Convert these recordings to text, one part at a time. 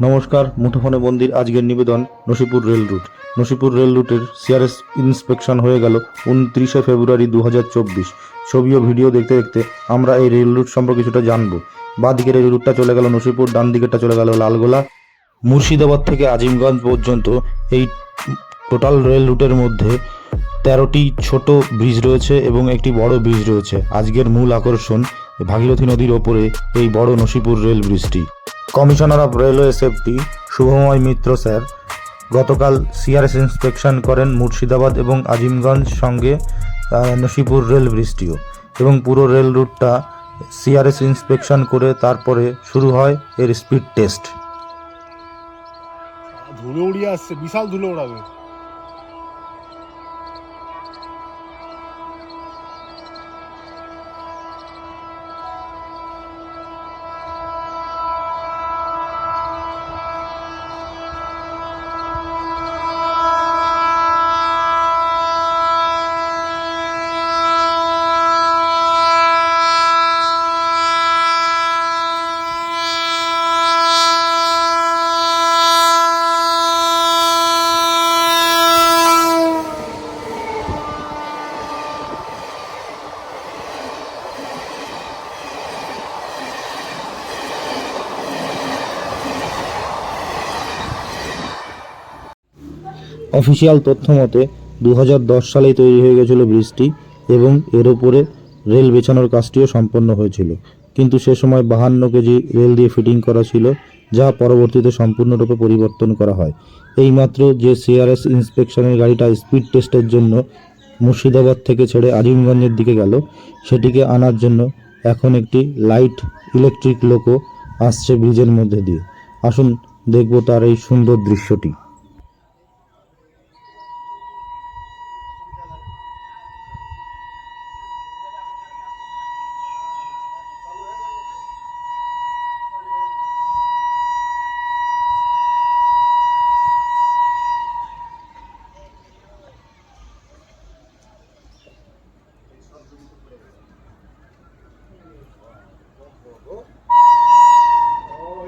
নমস্কার, মুঠোফোনে বন্দির আজকের নিবেদন, Nasipur rail route. Nasipur rail রুটের সিআরএস ইন্সপেকশন হয়ে গেল উনত্রিশে ফেব্রুয়ারি দু ছবি ও ভিডিও দেখতে দেখতে আমরা এই রেল রুট সম্পর্কে কিছুটা জানব। বাঁ দিকের এই রুটটা চলে গেল নসিপুর ডান দিকেরটা চলে গেল লালগোলা। মুর্শিদাবাদ থেকে আজিমগঞ্জ পর্যন্ত এই টোটাল রেল রুটের মধ্যে তেরোটি ছোট ব্রিজ রয়েছে এবং একটি বড় ব্রিজ রয়েছে। আজকের মূল আকর্ষণ ভাগীরথী নদীর ওপরে এই বড় নসিপুর রেল ব্রিজটি। Commissioner of railway safety Shubhamoy Mitra, sir. গতকাল সিআরএস ইন্সপেকশন করেন মুর্শিদাবাদ এবং আজিমগঞ্জ সঙ্গে নসিপুর রেল ব্রিজটিও এবং পুরো রেল রুটটা সিআরএস ইন্সপেকশন করে তারপরে শুরু হয় এর স্পিড টেস্ট। ধুলো উড়িয়ে আসছে, বিশাল ধুলো ওড়াবে। অফিসিয়াল তথ্য মতে দু হাজার দশ সালেই তৈরি হয়ে গেছিল ব্রিজটি এবং এর ওপরে রেল বেছানোর কাজটিও সম্পন্ন হয়েছিল। কিন্তু সে সময় বাহান্ন কেজি রেল দিয়ে ফিটিং করা ছিল, যা পরবর্তীতে সম্পূর্ণরূপে পরিবর্তন করা হয়। এইমাত্র যে সিআরএস ইন্সপেকশনের গাড়িটা স্পিড টেস্টের জন্য মুর্শিদাবাদ থেকে ছেড়ে আজিমগঞ্জের দিকে গেল, সেটিকে আনার জন্য এখন একটি লাইট ইলেকট্রিক লোকো আসছে ব্রিজের মধ্যে দিয়ে। আসুন দেখব তার এই সুন্দর দৃশ্যটি।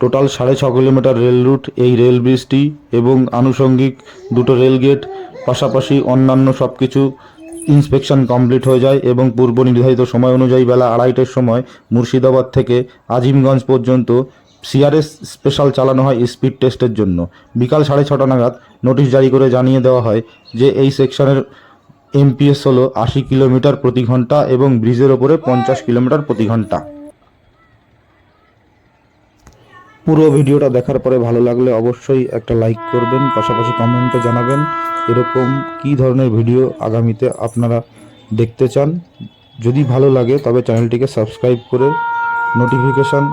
টোটাল সাড়ে ছ কিলোমিটার রেল রুট, এই রেল ব্রিজটি এবং আনুষঙ্গিক দুটো রেল গেট, পাশাপাশি অন্যান্য সব কিছু ইন্সপেকশন কমপ্লিট হয়ে যায় এবং পূর্ব নির্ধারিত সময় অনুযায়ী বেলা আড়াইটের সময় মুর্শিদাবাদ থেকে আজিমগঞ্জ পর্যন্ত সিআরএস স্পেশাল চালানো হয় স্পিড টেস্টের জন্য। বিকাল সাড়ে ছটা নাগাদ নোটিশ জারি করে জানিয়ে দেওয়া হয় যে এই সেকশনের এমপিএস হলো আশি কিলোমিটার প্রতি ঘণ্টা এবং ব্রিজের ওপরে পঞ্চাশ কিলোমিটার প্রতি ঘণ্টা। পুরো ভিডিওটা দেখার পরে ভালো লাগলে অবশ্যই একটা লাইক করবেন, পাশাপাশি কমেন্টে জানাবেন এরকম কি ধরনের ভিডিও আগামীতে আপনারা দেখতে চান। যদি ভালো লাগে তবে চ্যানেলটিকে সাবস্ক্রাইব করে নোটিফিকেশান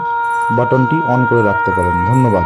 বাটনটি অন করে রাখতে পারেন। ধন্যবাদ।